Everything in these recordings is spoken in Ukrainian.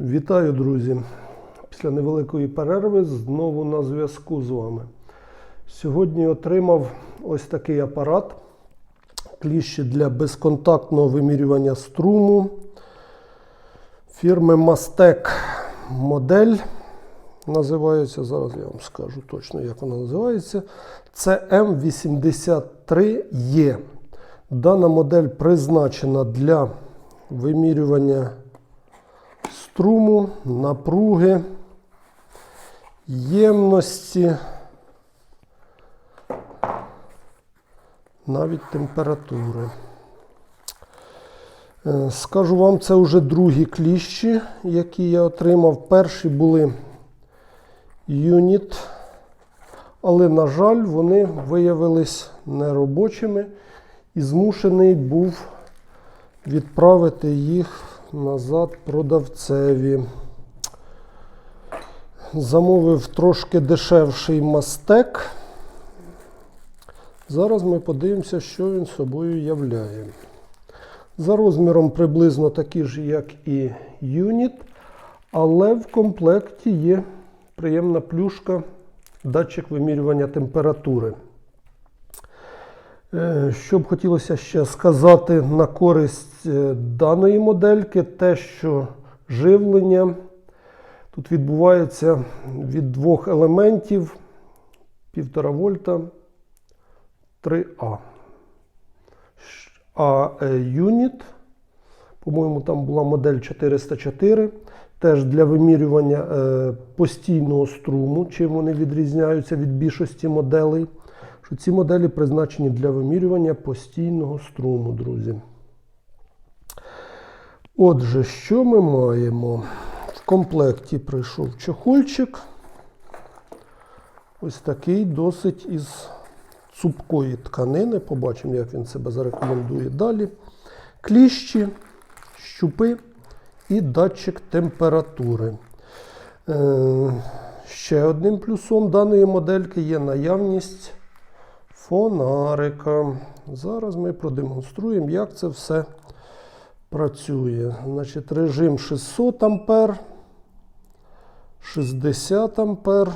Вітаю, друзі! Після невеликої перерви знову на зв'язку з вами. Сьогодні отримав ось такий апарат. Кліщі для безконтактного вимірювання струму фірми Mastec модель. Називається, зараз я вам скажу точно, як вона називається. Це М83Е. Дана модель призначена для вимірювання струму, напруги, ємності, навіть температури. Е, Скажу вам, це вже другі кліщі, які я отримав. Перші були юніт, але, на жаль, вони виявились неробочими і змушений був відправити їх назад продавцеві. Замовив трошки дешевший мастек. Зараз ми подивимося, що він собою являє. За розміром приблизно такі ж, як і юніт, але в комплекті є приємна плюшка, датчик вимірювання температури. Е, Що б хотілося ще сказати на користь е, даної модельки, те, що живлення тут відбувається від двох елементів 1,5 вольта 3А. А е, юніт, по-моєму, там була модель 404, теж для вимірювання постійного струму, чим вони відрізняються від більшості моделей що ці моделі призначені для вимірювання постійного струму, друзі. Отже, що ми маємо? В комплекті прийшов чохольчик. Ось такий досить із цупкої тканини. Побачимо, як він себе зарекомендує далі. Кліщі, щупи і датчик температури. Е, Ще одним плюсом даної модельки є наявність фонарика. Зараз ми продемонструємо, як це все працює. Значить, режим 600 ампер, 60 ампер.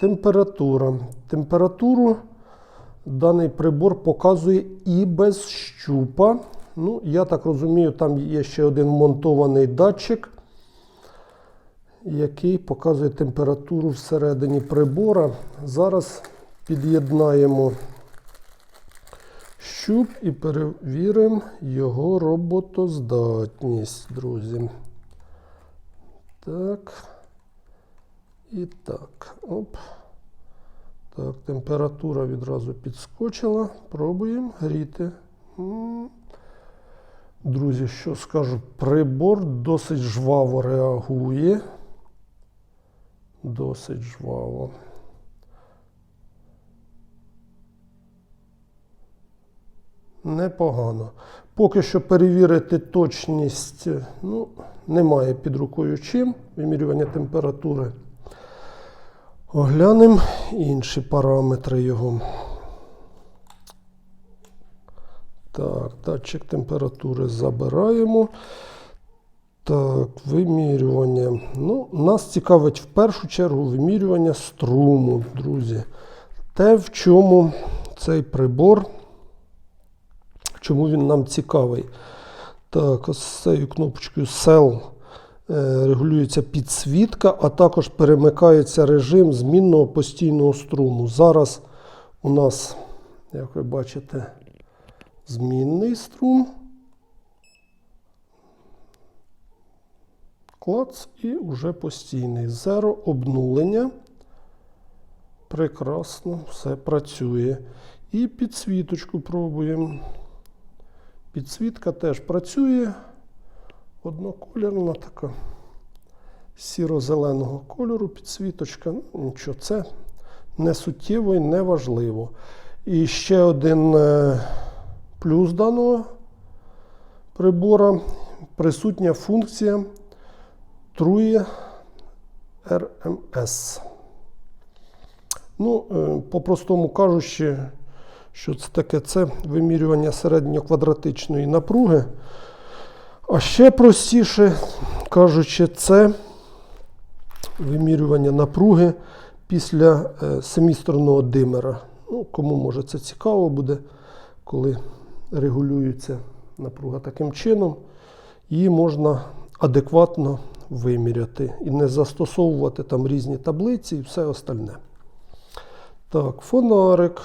Температура. Температуру даний прибор показує і без щупа. Ну, я так розумію, там є ще один монтований датчик, який показує температуру всередині прибора. Зараз під'єднаємо щуп і перевіримо його роботоздатність, друзі. Так. І так. Оп. Так, температура відразу підскочила. Пробуємо гріти. Друзі, що скажу, прибор досить жваво реагує. Досить жваво. Непогано. Поки що перевірити точність ну, немає під рукою чим. Вимірювання температури. Оглянемо інші параметри його. Так, датчик температури забираємо. Так, вимірювання. Ну, Нас цікавить в першу чергу вимірювання струму, друзі. Те, в чому цей прибор. Чому він нам цікавий? Так, ось цією кнопочкою Cell е, регулюється підсвітка, а також перемикається режим змінного постійного струму. Зараз у нас, як ви бачите, змінний струм. Клац і вже постійний. Зеро обнулення. Прекрасно, все працює. І підсвіточку пробуємо. Підсвітка теж працює. Однокольорна така сіро-зеленого кольору підсвіточка. Ну, нічого, це не суттєво і не важливо. І ще один е, плюс даного прибора присутня функція Трує РМС. Ну, е, по-простому кажучи, що це таке? Це вимірювання середньоквадратичної напруги. А ще простіше кажучи, це вимірювання напруги після е, семісторного димера. Ну, кому може це цікаво буде, коли регулюється напруга таким чином, її можна адекватно виміряти і не застосовувати там різні таблиці і все остальне. Так, фонарик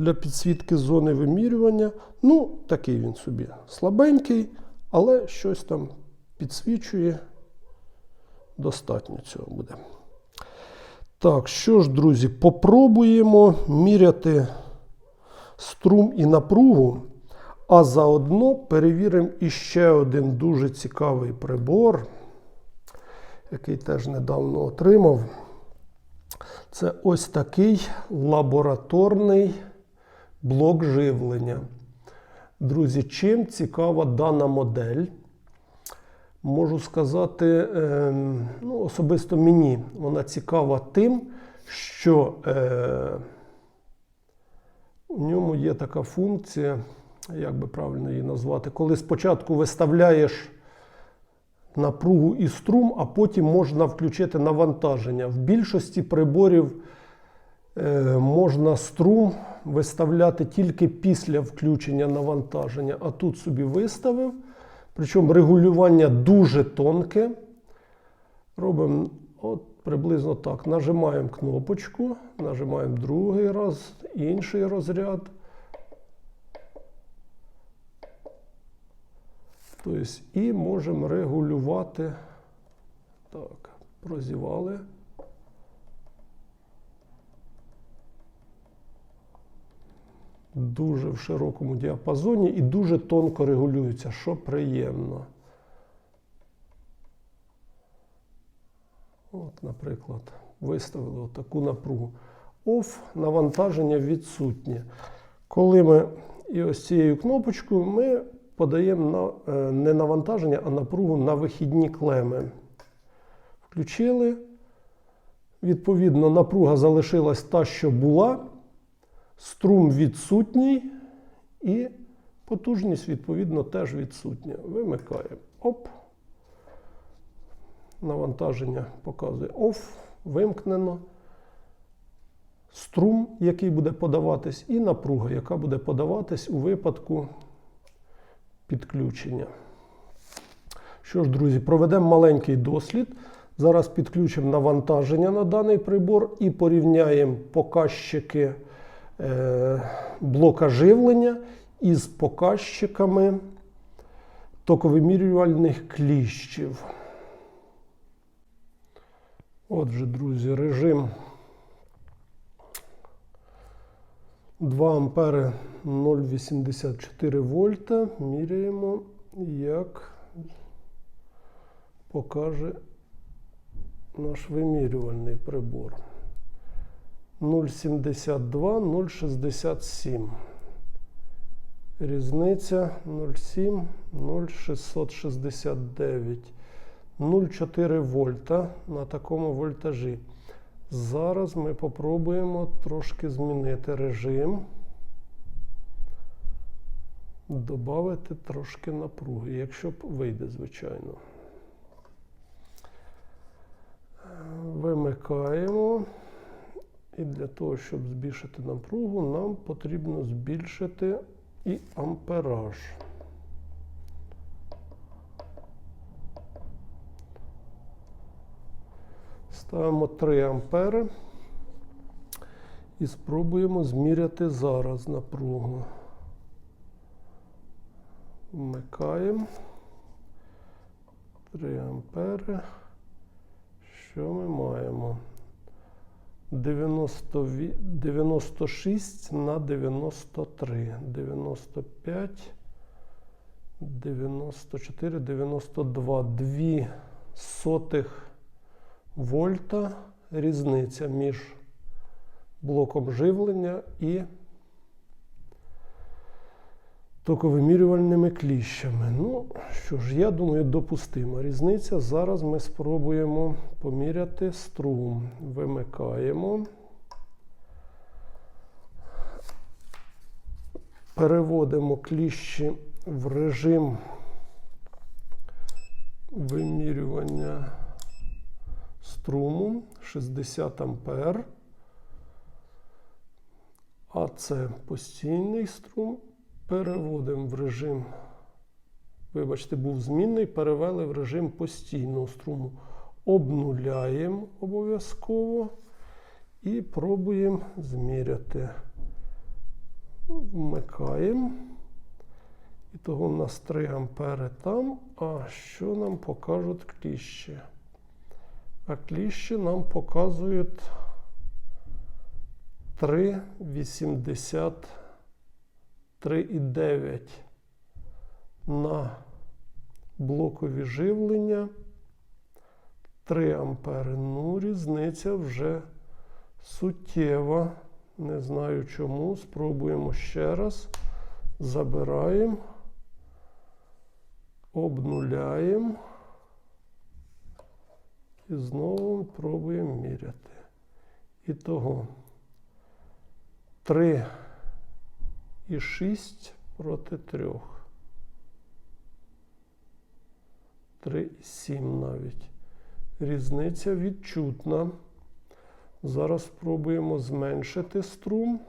для підсвітки зони вимірювання. Ну, такий він собі слабенький, але щось там підсвічує. Достатньо цього буде. Так, що ж, друзі, попробуємо міряти струм і напругу, а заодно перевіримо іще один дуже цікавий прибор, який теж недавно отримав. Це ось такий лабораторний блок живлення. Друзі, чим цікава дана модель? Можу сказати, ем, ну, особисто мені вона цікава тим, що е, у ньому є така функція, як би правильно її назвати, коли спочатку виставляєш напругу і струм, а потім можна включити навантаження. В більшості приборів можна струм виставляти тільки після включення навантаження, а тут собі виставив. Причому регулювання дуже тонке. Робимо от приблизно так. Нажимаємо кнопочку, нажимаємо другий раз, інший розряд. Тобто, і можемо регулювати. Так, прозівали. Дуже в широкому діапазоні і дуже тонко регулюється, що приємно. От, Наприклад, виставили таку напругу. Off, навантаження відсутнє. Коли ми і ось цією кнопочкою ми подаємо на, е, не навантаження, а напругу на вихідні клеми. Включили. Відповідно, напруга залишилась та, що була. Струм відсутній і потужність, відповідно, теж відсутня. Вимикаємо. Оп. Навантаження показує OFF, вимкнено. Струм, який буде подаватись, і напруга, яка буде подаватись у випадку підключення. Що ж, друзі, проведемо маленький дослід. Зараз підключимо навантаження на даний прибор і порівняємо показчики блока живлення із показчиками токовимірювальних кліщів. Отже, друзі, режим 2 ампери 0,84 вольта. Міряємо, як покаже наш вимірювальний прибор. 0,72, 0,67. Різниця 0,7, 0,669. 0,4 вольта на такому вольтажі. Зараз ми попробуємо трошки змінити режим, додати трошки напруги, якщо вийде, звичайно. Вимикаємо. І для того, щоб збільшити напругу, нам потрібно збільшити і ампераж. Ставимо 3 ампери і спробуємо зміряти зараз напругу. Вмикаємо 3 ампери. Що ми маємо? 90, 96 на 93, 95, 94, 92, 2 сотих вольта різниця між блоком живлення і токовимірювальними кліщами. Ну, що ж, я думаю, допустима різниця. Зараз ми спробуємо поміряти струм. Вимикаємо. Переводимо кліщі в режим вимірювання струму 60 ампер. А це постійний струм. Переводимо в режим. Вибачте, був змінний, перевели в режим постійного струму. Обнуляємо обов'язково і пробуємо зміряти. Вмикаємо. І того у нас 3 ампери там. А що нам покажуть кліщі? А кліщі нам показують 3,83,9 на блокові живлення. 3 ампери. Ну, різниця вже суттєва. Не знаю чому. Спробуємо ще раз. Забираємо, обнуляємо і знову пробуємо міряти. І того 3 і 6 проти 3. 3 і 7 навіть. Різниця відчутна. Зараз спробуємо зменшити струм.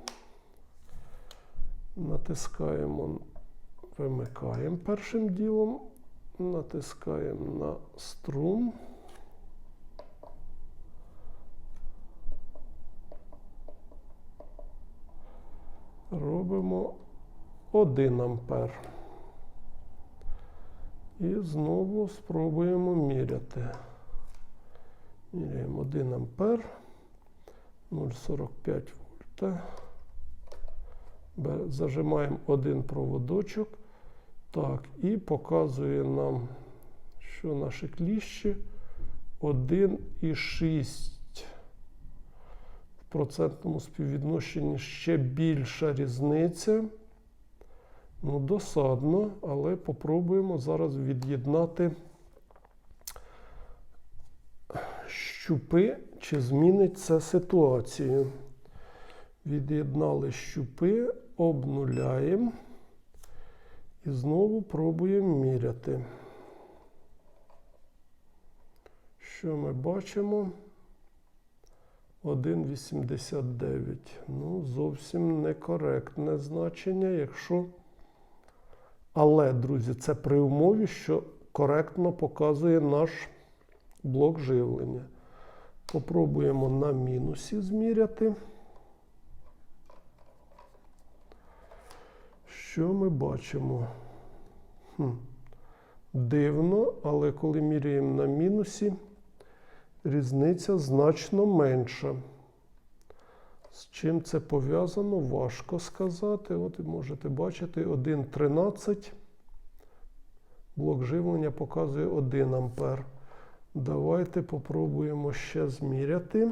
Натискаємо, вимикаємо першим ділом, натискаємо на струм. Робимо 1 ампер. І знову спробуємо міряти. Міряємо 1 ампер, 0,45 вольта. Зажимаємо один проводочок. Так, і показує нам, що наші кліщі 1,6. Процентному співвідношенні ще більша різниця. Ну, досадно, але попробуємо зараз від'єднати щупи, чи змінить це ситуацію. Від'єднали щупи, обнуляємо і знову пробуємо міряти. Що ми бачимо? 1,89. Ну, зовсім некоректне значення, якщо. Але, друзі, це при умові, що коректно показує наш блок живлення. Попробуємо на мінусі зміряти. Що ми бачимо? Хм. Дивно, але коли міряємо на мінусі, різниця значно менша. З чим це пов'язано, важко сказати. От можете бачити 1,13. Блок живлення показує 1 ампер. Давайте попробуємо ще зміряти.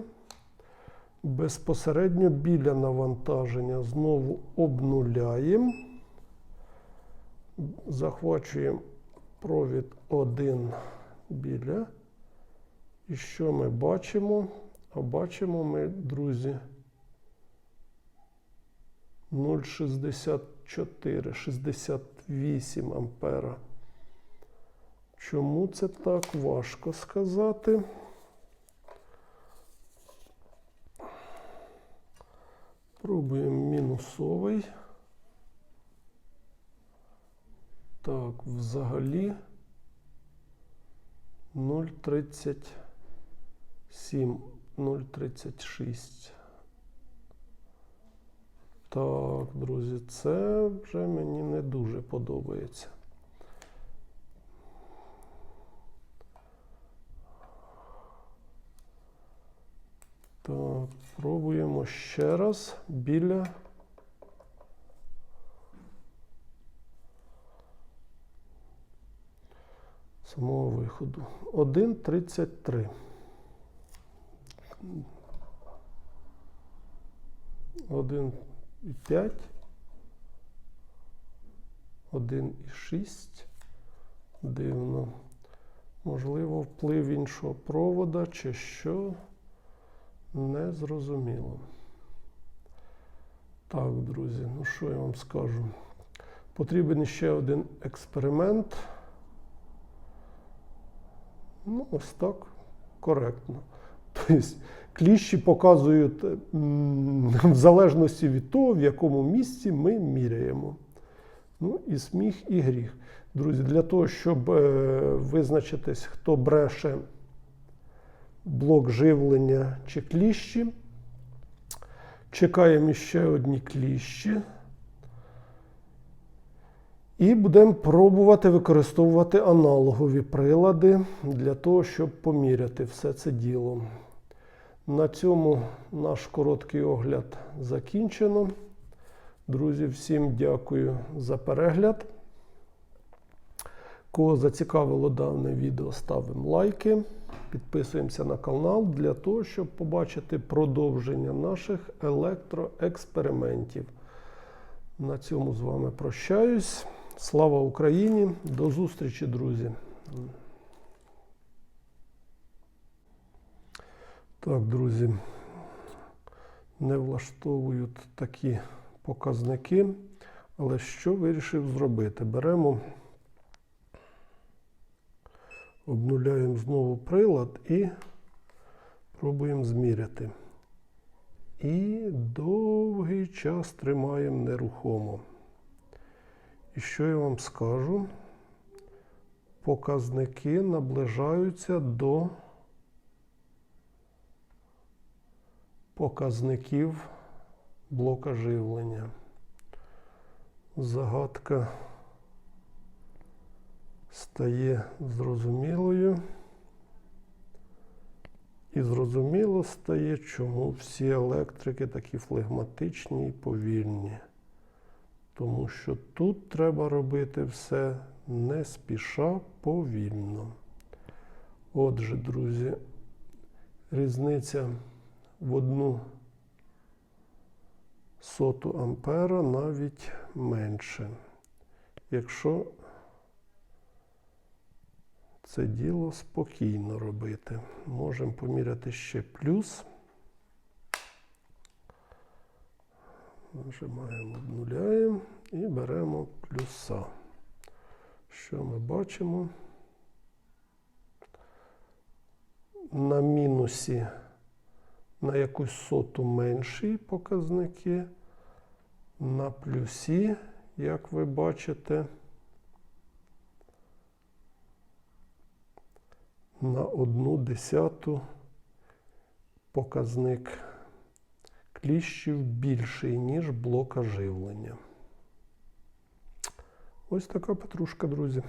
Безпосередньо біля навантаження знову обнуляємо. Захвачуємо провід 1 біля. І що ми бачимо? А бачимо ми, друзі, 0,64, 68 ампера. Чому це так важко сказати? Пробуємо мінусовий. Так, взагалі 0,37, 0,36. Так, друзі, це вже мені не дуже подобається. Так, пробуємо ще раз біля. Самого виходу. 1,33. 1,5. 1,6. Дивно. Можливо, вплив іншого провода чи що. Не зрозуміло. Так, друзі, ну що я вам скажу? Потрібен ще один експеримент. Ну, ось так, коректно. Тобто кліщі показують в залежності від того, в якому місці ми міряємо. Ну і сміх, і гріх. Друзі, для того, щоб е, визначитись, хто бреше блок живлення чи кліщі, чекаємо ще одні кліщі. І будемо пробувати використовувати аналогові прилади для того, щоб поміряти все це діло. На цьому наш короткий огляд закінчено. Друзі, всім дякую за перегляд. Кого зацікавило дане відео, ставимо лайки, підписуємося на канал для того, щоб побачити продовження наших електроекспериментів. На цьому з вами прощаюсь. Слава Україні! До зустрічі, друзі! Так, друзі, не влаштовують такі показники, але що вирішив зробити? Беремо, обнуляємо знову прилад і пробуємо зміряти. І довгий час тримаємо нерухомо. І що я вам скажу? Показники наближаються до показників блока живлення. Загадка стає зрозумілою. І зрозуміло стає, чому всі електрики такі флегматичні і повільні. Тому що тут треба робити все не спіша повільно. Отже, друзі, різниця в одну соту ампера навіть менше. Якщо це діло спокійно робити, можемо поміряти ще плюс. Нажимаємо, обнуляємо і беремо плюса. Що ми бачимо? На мінусі на якусь соту менші показники, на плюсі, як ви бачите, на одну десяту показник кліщів більший, ніж блока живлення. Ось така петрушка, друзі.